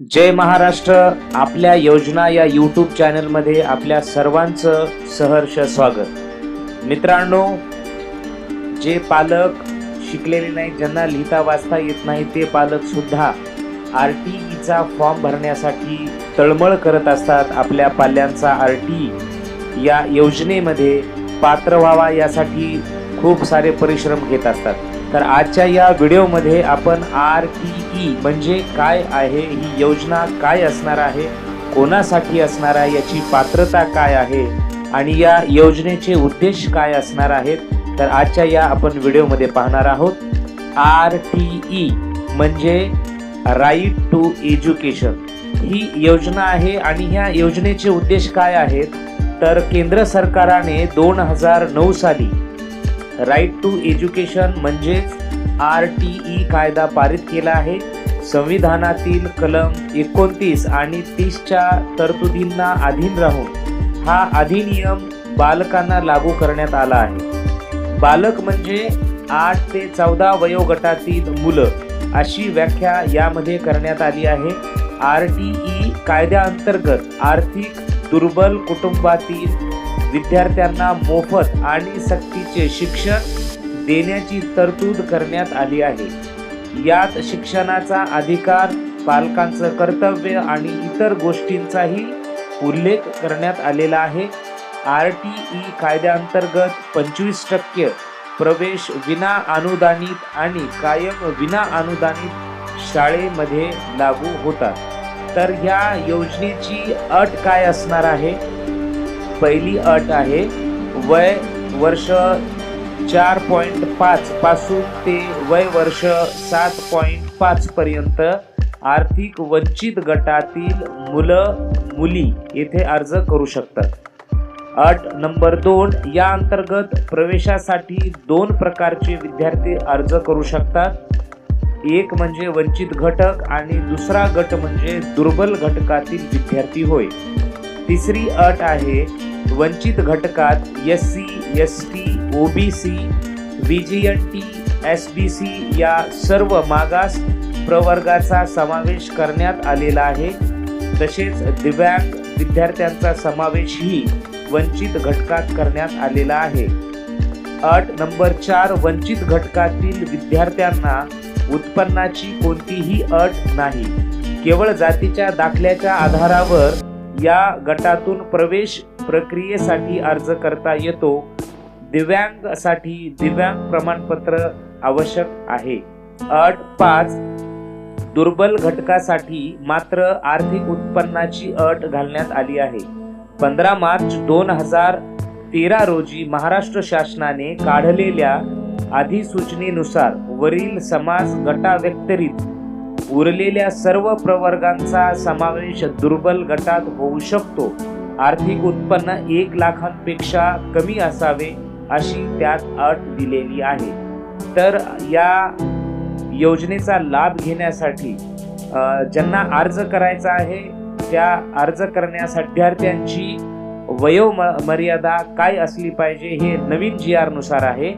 जय महाराष्ट्र. आपल्या योजना या यूट्यूब चॅनलमध्ये आपल्या सर्वांचं सहर्ष स्वागत. मित्रांनो जे पालक शिकलेले नाही ज्यांना लिहिता वाचता येत नाही ते पालक सुद्धा आर टी ईचा फॉर्म भरण्यासाठी तळमळ करत असतात. आपल्या पाल्यांचा आर टी या योजनेमध्ये पात्र व्हावा यासाठी खूप सारे परिश्रम घेत असतात. तर आजच्या या व्हिडिओमध्ये आपण आर टी ई म्हणजे काय आहे? ही योजना काय असणार आहे? कोणासाठी असणार आहे? याची पात्रता काय आहे? आणि या योजनेचे उद्देश काय असणार आहेत? तर आजच्या या आपण व्हिडिओमध्ये पाहणार आहोत. आर टी ई म्हणजे राईट टू एज्युकेशन ही योजना आहे आणि ह्या योजनेचे उद्देश काय आहेत? तर केंद्र सरकारने दोन हजार नऊ साली राईट टू एज्युकेशन म्हणजेच आर टी ई कायदा पारित केला आहे. संविधानातील कलम एकोणतीस आणि तीसच्या तरतुदींना अधीन राहून हा अधिनियम बालकांना लागू करण्यात आला आहे. बालक म्हणजे आठ ते चौदा वयोगटातील मुलं अशी व्याख्या यामध्ये करण्यात आली आहे. आर टी ई कायद्याअंतर्गत आर्थिक दुर्बल कुटुंबातील विद्यार्थ्यांना मोफत आणि सक्तीचे शिक्षण देण्याची तरतूद करण्यात आली आहे. यात शिक्षणाचा अधिकार पालकांचं कर्तव्य आणि इतर गोष्टींचाही उल्लेख करण्यात आलेला आहे. आर टी ई कायद्याअंतर्गत पंचवीस टक्के प्रवेश विना अनुदानित आणि कायम विना अनुदानित शाळेमध्ये लागू होतात. तर ह्या योजनेची अट काय असणार आहे? पहिली अट आहे. वय वर्ष चार पॉईंट पाच पासून ते वय वर्ष सात पॉईंट पाचपर्यंत आर्थिक वंचित गटातील मुलं मुली येथे अर्ज करू शकतात. अट नंबर दोन या अंतर्गत प्रवेशासाठी दोन प्रकारचे विद्यार्थी अर्ज करू शकतात. एक म्हणजे वंचित घटक आणि दुसरा गट म्हणजे दुर्बल घटकातील विद्यार्थी होय. तिसरी अट आहे वंचित घटकात S C S T O B C V J N T S B C या सर्व मागास प्रवर्गाचा समावेश करण्यात आलेला आहे. तसेच दिव्यांग विद्यार्थ्यांचा समावेशही वंचित घटकात करण्यात आलेला आहे. अट नंबर चार वंचित घटकातील विद्यार्थ्यांना उत्पन्नाची कोणतीही अट नाही. केवळ जातीच्या दाखल्याच्या आधारावर या गटातून प्रवेश प्रक्रियेसाठी अर्ज करता येतो. दिव्यांगसाठी दिव्यांग प्रमाणपत्र आवश्यक आहे. अट पाच दुर्बल घटकासाठी मात्र आर्थिक उत्पन्नाची अट घालण्यात आली आहे. पंधरा मार्च दोन हजार तेरा रोजी महाराष्ट्र शासनाने काढलेल्या अधिसूचनेनुसार वरील समाज गटाव्यतिरिक्त उरलेल्या सर्व प्रवर्गांचा समावेश दुर्बल गटात होऊ शकतो. आर्थिक उत्पन्न एक लाखांपेक्षा कमी असावे अशी त्यात अट दिलेली आहे. तर या योजनेचा लाभ घेण्यासाठी ज्यांना अर्ज करायचा आहे त्या अर्ज करण्यासाठी विद्यार्थ्यांची वयो मर्यादा काय असली पाहिजे हे नवीन जी आरनुसार आहे.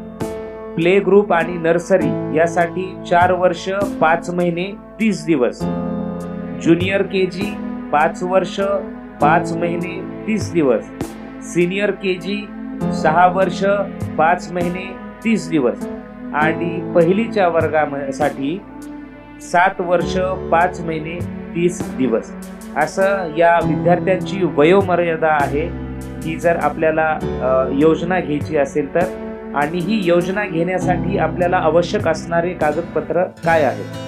प्ले ग्रुप आणि नर्सरी यासाठी चार वर्ष पाच महिने तीस दिवस. ज्युनियर के जी पाच वर्ष पाच महिने तीस दिवस. सिनियर के जी सहा वर्ष पाच महिने तीस दिवस. आणि पहिलीच्या वर्गासाठी सात वर्ष पाच महिने तीस दिवस. असं या विद्यार्थ्यांची वयोमर्यादा आहे. ही जर आपल्याला योजना घ्यायची असेल तर. आणि ही योजना घेण्यासाठी आपल्याला आवश्यक असणारे कागदपत्र काय आहे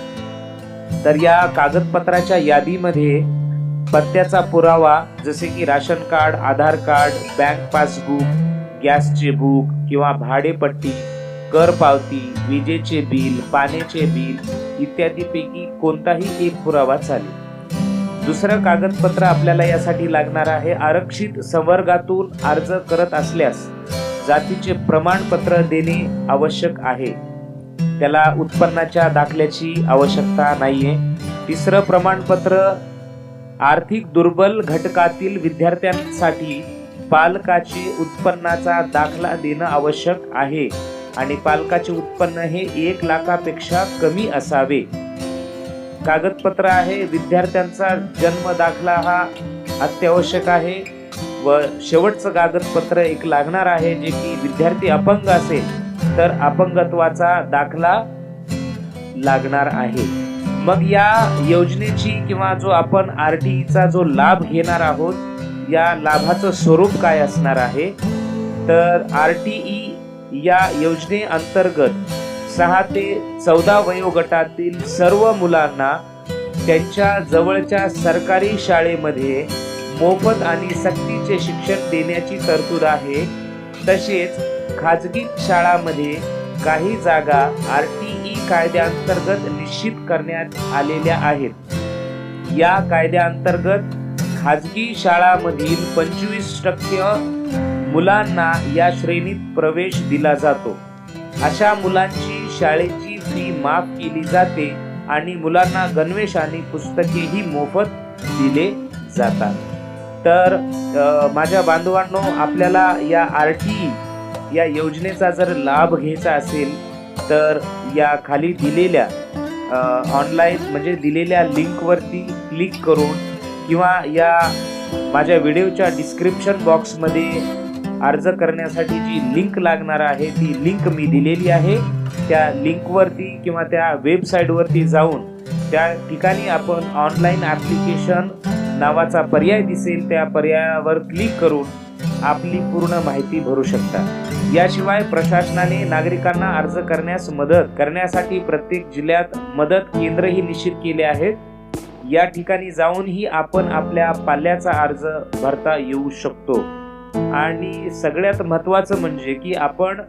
तर या कागदपत्राच्या यादीमध्ये पत्त्याचा पुरावा जसे की ration card Aadhaar card bank passbook गॅसचे बुक किंवा भाडेपट्टी कर पावती विजेचे बिल पाण्याचे बिल इत्यादीपैकी कोणताही एक पुरावा चालेल. दुसरं कागदपत्र आपल्याला यासाठी लागणार आहे आरक्षित संवर्गातून अर्ज करत असल्यास जातीचे प्रमाणपत्र देणे आवश्यक आहे. त्याला उत्पन्नाच्या दाखल्याची आवश्यकता नाहीये. तिसरं प्रमाणपत्र आर्थिक दुर्बल घटकातील विद्यार्थ्यांसाठी पालकाची उत्पन्नाचा दाखला देणं आवश्यक आहे आणि पालकाचे उत्पन्न हे एक लाखापेक्षा कमी असावे. कागदपत्र आहे विद्यार्थ्यांचा जन्म दाखला हा अत्यावश्यक आहे व शेवटचं कागदपत्र एक लागणार आहे जे की विद्यार्थी अपंग असेल. तर अपंगत्वाचा दाखला लागणार आहे. मग या योजनेची किंवा जो आपण आर चा जो लाभ घेणार आहोत या लाभाचं स्वरूप काय असणार आहे? तर आर टी ई या योजनेअंतर्गत सहा ते चौदा वयोगटातील सर्व मुलांना त्यांच्या जवळच्या सरकारी शाळेमध्ये मोफत आणि सक्तीचे शिक्षण देण्याची तरतूद आहे. तसेच खाजगी शाळांमध्ये काही जागा आर टी ई कायद्याअंतर्गत निश्चित करण्यात आलेल्या आहेत. या कायद्याअंतर्गत खाजगी शाळांमधील पंचवीस टक्के मुलांना या श्रेणीत प्रवेश दिला जातो. अशा मुलांची शाळेची फी माफ केली जाते आणि मुलांना गणवेश आणि पुस्तकेही मोफत दिले जातात. तर माझ्या बांधवांनो आपल्याला या आर टी या योजनेचा जर लाभ घ्यायचा असेल तर या खाली दिलेल्या ऑनलाईन म्हणजे दिलेल्या लिंकवरती क्लिक करून किंवा या माझ्या व्हिडिओच्या डिस्क्रिप्शन बॉक्समध्ये अर्ज करण्यासाठी जी लिंक लागणार आहे ती लिंक मी दिलेली आहे. त्या लिंकवरती किंवा त्या वेबसाईटवरती जाऊन त्या ठिकाणी आपण ऑनलाईन ॲप्लिकेशन नावाचा पर्याय दिसेल त्या पर्यायावर क्लिक करून आपली पूर्ण माहिती भरू शकता. याशिवाय प्रशासनाने नागरिकांना अर्ज करण्यास मदत करण्यासाठी प्रत्येक जिल्ह्यात मदत केंद्रही निश्चित केले आहेत. या ठिकाणी जाऊनही आपण आपल्या पाल्याचा अर्ज भरता येऊ शकतो. आणि सगळ्यात महत्त्वाचं म्हणजे की आपण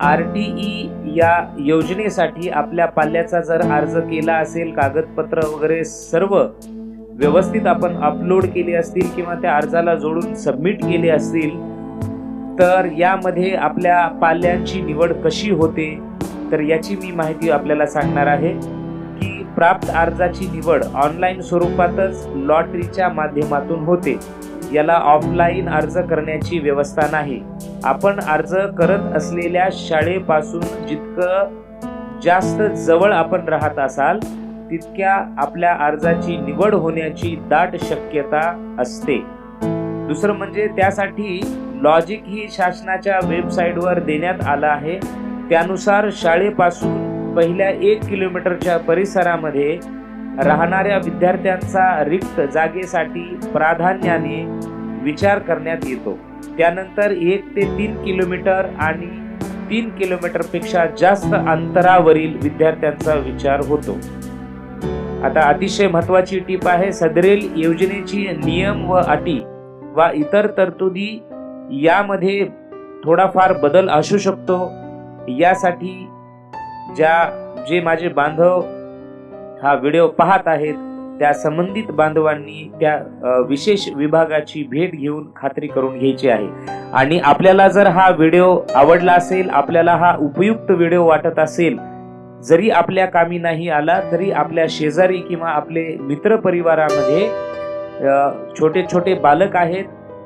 आर टी ई या योजनेसाठी आपल्या पाल्याचा जर अर्ज केला असेल कागदपत्र वगैरे सर्व व्यवस्थित आपण अपलोड केले असतील किंवा त्या अर्जाला जोडून सबमिट केले असतील तर यामध्ये आपल्या पाल्यांची निवड कशी होते तर याची मी माहिती आपल्याला सांगणार आहे की प्राप्त अर्जाची निवड ऑनलाईन स्वरूपातच लॉटरीच्या माध्यमातून होते. याला ऑफलाईन अर्ज करण्याची व्यवस्था नाही. आपण अर्ज करत असलेल्या शाळेपासून जितकं जास्त जवळ आपण राहत असाल तितक्या आपल्या अर्जाची निवड होण्याची दाट शक्यता असते. दुसरं म्हणजे त्यासाठी लॉजिक ही शासनाच्या वेबसाईटवर देण्यात आलं आहे. त्यानुसार शाळेपासून पहिल्या एक किलोमीटरच्या परिसरामध्ये राहणाऱ्या विद्यार्थ्यांचा रिक्त जागेसाठी प्राधान्याने विचार करण्यात येतो. त्यानंतर एक ते तीन किलोमीटर आणि तीन किलोमीटरपेक्षा जास्त अंतरावरील विद्यार्थ्यांचा विचार होतो. आता अतिशय महत्वाची टीप आहे सदरेल योजनेची नियम व अटी वा इतर तरतुदी यामध्ये थोडाफार बदल असू शकतो. यासाठी ज्या जे माझे बांधव हा व्हिडिओ पाहत आहेत त्या संबंधित बांधवांनी त्या विशेष विभागाची भेट घेऊन खात्री करून घ्यायची आहे. आणि आपल्याला जर हा व्हिडिओ आवडला असेल आपल्याला हा उपयुक्त व्हिडिओ वाटत असेल जरी आपल्या कामी नाही आला तरी आपल्या शेजारी किंवा आपले मित्र परिवारामध्ये छोटे छोटे बालक आहेत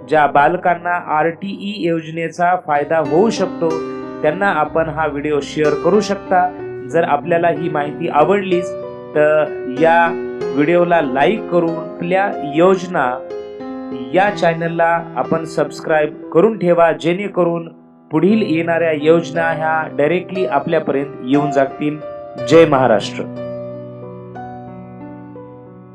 ज्या बालकांना आर टी ई योजनेचा फायदा होऊ शकतो त्यांना आपण हा व्हिडिओ शेअर करू शकता. जर आपल्याला ही माहिती आवडलीच तर या व्हिडिओला लाईक करून आपल्या योजना या चॅनलला आपण सबस्क्राईब करून ठेवा जेणेकरून पुढील येणाऱ्या योजना ह्या डायरेक्टली आपल्यापर्यंत येऊन जातील जय महाराष्ट्र.